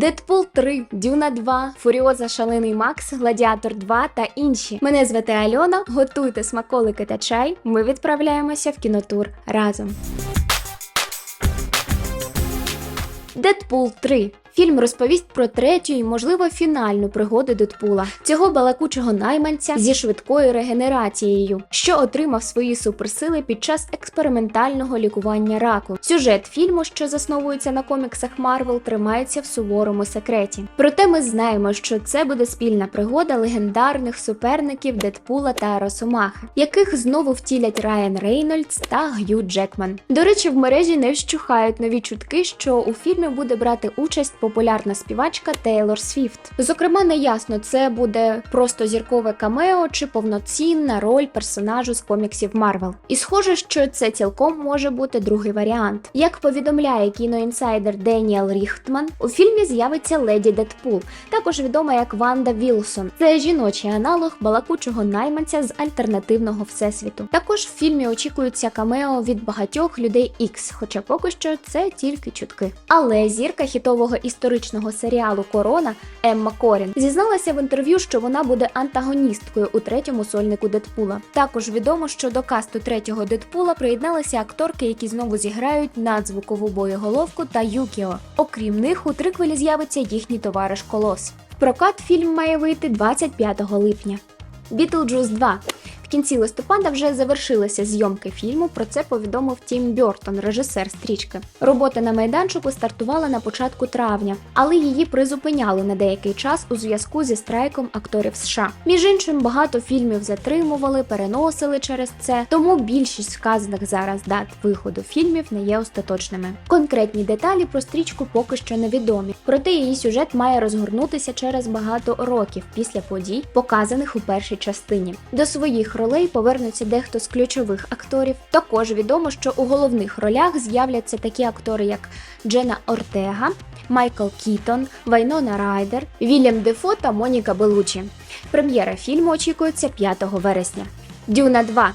Дедпул 3, Дюна 2, Фуріоза Шалений Макс, Гладіатор 2 та інші. Мене звати Альона. Готуйте смаколики та чай. Ми відправляємося в кінотур разом. Дедпул 3. Фільм розповість про третю і, можливо, фінальну пригоду Дедпула, цього балакучого найманця зі швидкою регенерацією, що отримав свої суперсили під час експериментального лікування раку. Сюжет фільму, що засновується на коміксах Марвел, тримається в суворому секреті. Проте ми знаємо, що це буде спільна пригода легендарних суперників Дедпула та Росомахи, яких знову втілять Райан Рейнольдс та Г'ю Джекман. До речі, в мережі не вщухають нові чутки, що у фільмі буде брати участь популярна співачка Тейлор Свіфт. Зокрема, не ясно, це буде просто зіркове камео чи повноцінна роль персонажу з коміксів Марвел. І схоже, що це цілком може бути другий варіант. Як повідомляє кіноінсайдер Деніел Ріхтман, у фільмі з'явиться леді Дедпул, також відома як Ванда Вілсон. Це жіночий аналог балакучого найманця з альтернативного всесвіту. Також в фільмі очікується камео від багатьох людей Ікс, хоча поки що це тільки чутки. Але зірка хітового історичного серіалу Корона Емма Корін зізналася в інтерв'ю, що вона буде антагоністкою у третьому сольнику Дедпула. Також відомо, що до касту третього Дедпула приєдналися акторки, які знову зіграють надзвукову боєголовку та Юкіо. Окрім них, у триквелі з'явиться їхній товариш Колос. Прокат фільм має вийти 25 липня. Бітлджус 2 кінці листопада вже завершилися зйомки фільму. Про це повідомив Тім Бьортон, режисер стрічки. Робота на майданчику стартувала на початку травня, але її призупиняли на деякий час у зв'язку зі страйком акторів США. Між іншим, багато фільмів затримували, переносили через це, тому більшість вказаних зараз дат виходу фільмів не є остаточними. Конкретні деталі про стрічку поки що невідомі, проте її сюжет має розгорнутися через багато років після подій, показаних у першій частині. До своїх ролей повернуться дехто з ключових акторів. Також відомо, що у головних ролях з'являться такі актори, як Джена Ортега, Майкл Кітон, Вайнона Райдер, Вільям Дефо та Моніка Белучі. Прем'єра фільму очікується 5 вересня. Дюна 2.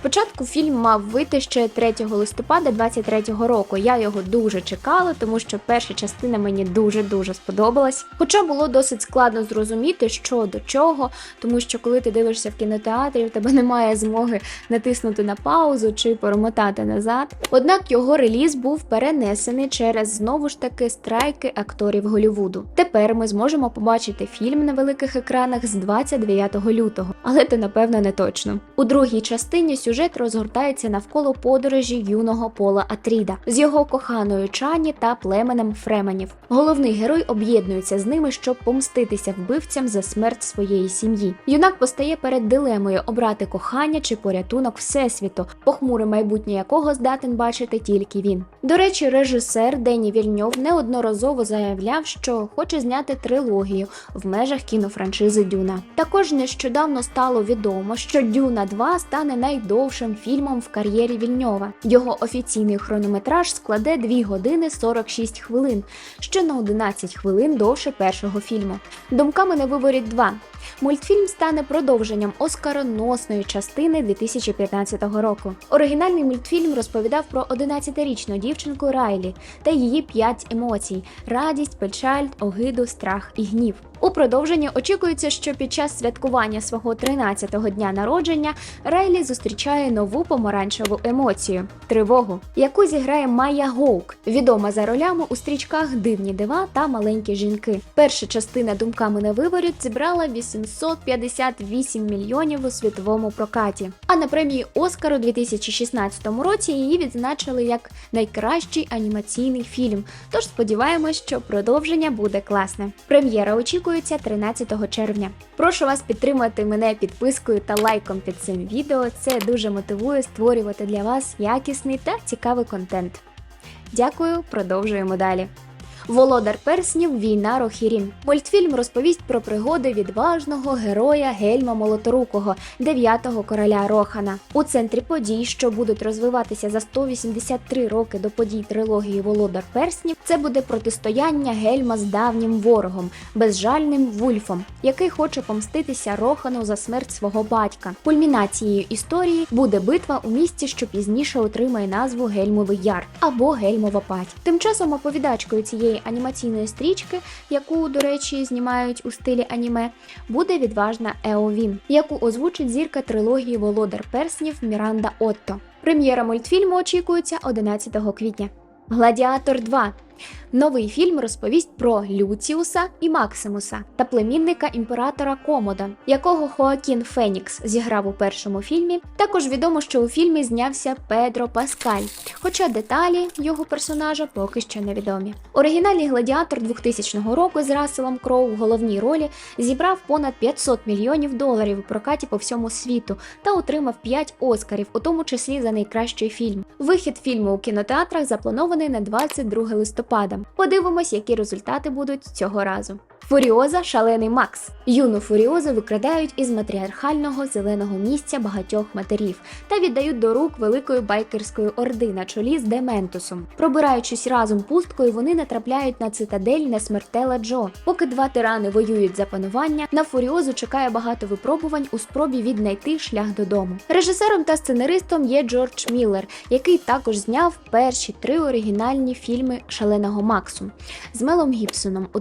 Спочатку фільм мав вийти ще 3 листопада 23-го року. Я його дуже чекала, тому що перша частина мені дуже-дуже сподобалась. Хоча було досить складно зрозуміти, що до чого, тому що коли ти дивишся в кінотеатрі, в тебе немає змоги натиснути на паузу чи перемотати назад. Однак його реліз був перенесений через знову ж таки страйки акторів Голлівуду. Тепер ми зможемо побачити фільм на великих екранах з 29 лютого, але це напевно не точно. У другій частині сюжет розгортається навколо подорожі юного пола Атріда з його коханою Чані та племенем Фременів. Головний герой об'єднується з ними, щоб помститися вбивцям за смерть своєї сім'ї. Юнак постає перед дилемою обрати кохання чи порятунок всесвіту, похмуре майбутнє якого здатен бачити тільки він. До речі, режисер Дені Вільньов неодноразово заявляв, що хоче зняти трилогію в межах кінофраншизи Дюна. Також нещодавно стало відомо, що Дюна 2 стане найдовшим фільмом в кар'єрі Вільньова. Його офіційний хронометраж складе 2 години 46 хвилин, що на 11 хвилин довше першого фільму. Думками на виборі 2. Мультфільм стане продовженням оскароносної частини 2015 року. Оригінальний мультфільм розповідав про 11-річну дівчинку Райлі та її п'ять емоцій: радість, печаль, огиду, страх і гнів. У продовженні очікується, що під час святкування свого 13-го дня народження Райлі зустрічає нову помаранчеву емоцію тривогу, яку зіграє Майя Гоук, відома за ролями у стрічках Дивні дива та Маленькі жінки. Перша частина думками на виворіт зібрала 858 мільйонів у світовому прокаті. А на премії Оскар у 2016 році її відзначили як найкращий анімаційний фільм. Тож сподіваємось, що продовження буде класне. Прем'єра очікується 13 червня. Прошу вас підтримати мене підпискою та лайком під цим відео. Це дуже мотивує створювати для вас якісний та цікавий контент. Дякую, продовжуємо далі. Володар перснів Війна Рохірім. Мультфільм розповість про пригоди відважного героя Гельма Молоторукого, дев'ятого короля Рохана. У центрі подій, що будуть розвиватися за 183 роки до подій трилогії Володар перснів, це буде протистояння Гельма з давнім ворогом, безжальним Вульфом, який хоче помститися Рохану за смерть свого батька. Кульмінацією історії буде битва у місті, що пізніше отримає назву Гельмовий Яр або Гельмова Пать. Тим часом оповідачкою цієї анімаційної стрічки, яку, до речі, знімають у стилі аніме, буде відважна Еовін, яку озвучить зірка трилогії Володар Перснів Міранда Отто. Прем'єра мультфільму очікується 11 квітня. Гладіатор 2 Новий фільм розповість про Люціуса і Максимуса та племінника імператора Комода, якого Хоакін Фенікс зіграв у першому фільмі. Також відомо, що у фільмі знявся Педро Паскаль, хоча деталі його персонажа поки що невідомі. Оригінальний гладіатор 2000 року з Расселом Кроу в головній ролі зібрав понад 500 мільйонів доларів у прокаті по всьому світу та отримав 5 оскарів, у тому числі за найкращий фільм. Вихід фільму у кінотеатрах запланований на 22 листопада. Подивимось, які результати будуть цього разу. Фуріоза шалений Макс. Юну Фуріозу викрадають із матріархального зеленого місця багатьох матерів та віддають до рук великої байкерської орди на чолі з Дементусом. Пробираючись разом пусткою, вони натрапляють на цитадель несмертела Джо. Поки два тирани воюють за панування, на Фуріозу чекає багато випробувань у спробі віднайти шлях додому. Режисером та сценаристом є Джордж Міллер, який також зняв перші три оригінальні фільми Шаленого Максу з Мелом Гібсоном у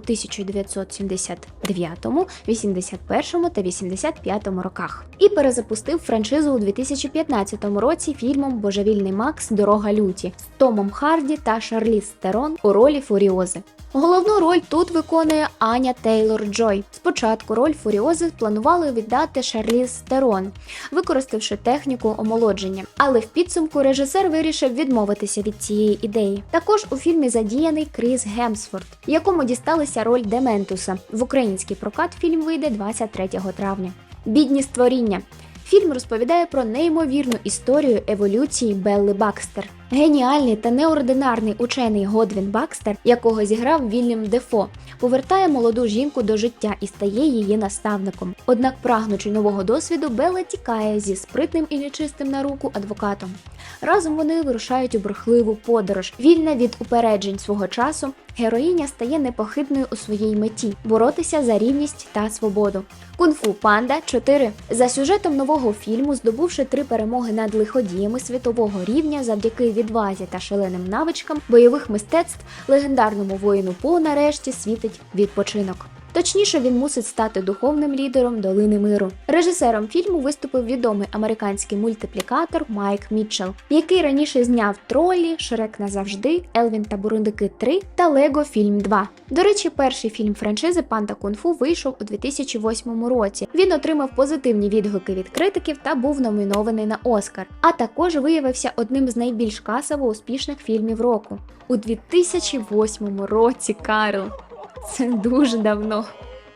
1979, 81 та 85 роках. І перезапустив франшизу у 2015 році фільмом Божевільний Макс Дорога люті з Томом Харді та Шарліз Стерон у ролі Фуріози. Головну роль тут виконує Аня Тейлор Джой. Спочатку роль Фуріози планували віддати Шарліз Стерон, використавши техніку омолодження. Але в підсумку режисер вирішив відмовитися від цієї ідеї. Також у фільмі задіяний Кріс Гемсфорд, якому дісталася роль Дементуса. В український прокат фільм вийде 23 травня. Бідні створіння. Фільм розповідає про неймовірну історію еволюції Белли Бакстер. Геніальний та неординарний учений Годвін Бакстер, якого зіграв Вільям Дефо, повертає молоду жінку до життя і стає її наставником. Однак, прагнучи нового досвіду, Белла тікає зі спритним і нечистим на руку адвокатом. Разом вони вирушають у бурхливу подорож. Вільна від упереджень свого часу, героїня стає непохитною у своїй меті боротися за рівність та свободу. Кунг-фу Панда 4. За сюжетом нового фільму, здобувши три перемоги над лиходіями світового рівня завдяки відвазі та шаленим навичкам бойових мистецтв, легендарному воїну По нарешті світить відпочинок. Точніше, він мусить стати духовним лідером долини миру. Режисером фільму виступив відомий американський мультиплікатор Майк Мітчелл, який раніше зняв тролі, Шрек назавжди, Елвін та Бурундики 3 та Лего Фільм 2. До речі, перший фільм франшизи Панда Кунг-фу вийшов у 2008 році. Він отримав позитивні відгуки від критиків та був номінований на Оскар, а також виявився одним з найбільш касово успішних фільмів року. У 2008 році Карл. Це дуже давно.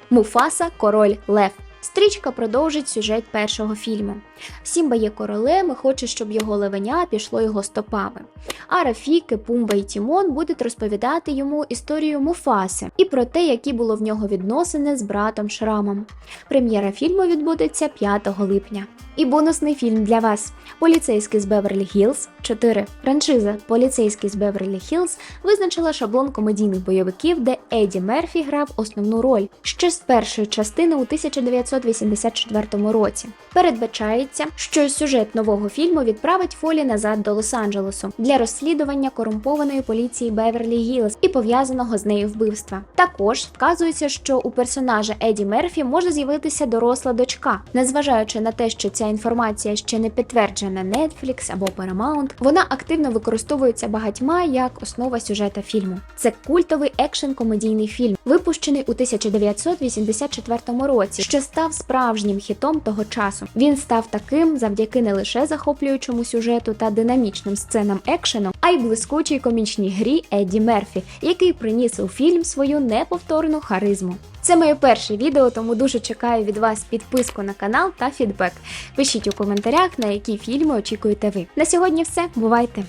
Муфаса Король Лев. Стрічка продовжить сюжет першого фільму. Сімба є королем і хоче, щоб його левеня пішло його стопами. А Рафіки, Пумба і Тімон будуть розповідати йому історію Муфаси і про те, які було в нього відносини з братом Шрамом. Прем'єра фільму відбудеться 5 липня. І бонусний фільм для вас: Поліцейський з Беверлі Гілз 4. Франшиза Поліцейський з Беверлі Хілз визначила шаблон комедійних бойовиків, де Еді Мерфі грав основну роль ще з першої частини у 1984 році. Передбачається, що сюжет нового фільму відправить Фолі назад до Лос-Анджелесу для розслідування корумпованої поліції Беверлі Гілз і пов'язаного з нею вбивства. Також вказується, що у персонажа Еді Мерфі може з'явитися доросла дочка, незважаючи на те, що ця інформація ще не підтверджена Netflix або Paramount, вона активно використовується багатьма як основа сюжета фільму. Це культовий екшен комедійний фільм, випущений у 1984 році, що став справжнім хітом того часу. Він став таким завдяки не лише захоплюючому сюжету та динамічним сценам екшену, а й блискучій комічній грі Едді Мерфі, який приніс у фільм свою неповторну харизму. Це моє перше відео, тому дуже чекаю від вас підписку на канал та фідбек. Пишіть у коментарях, на які фільми очікуєте ви. На сьогодні все. Бувайте!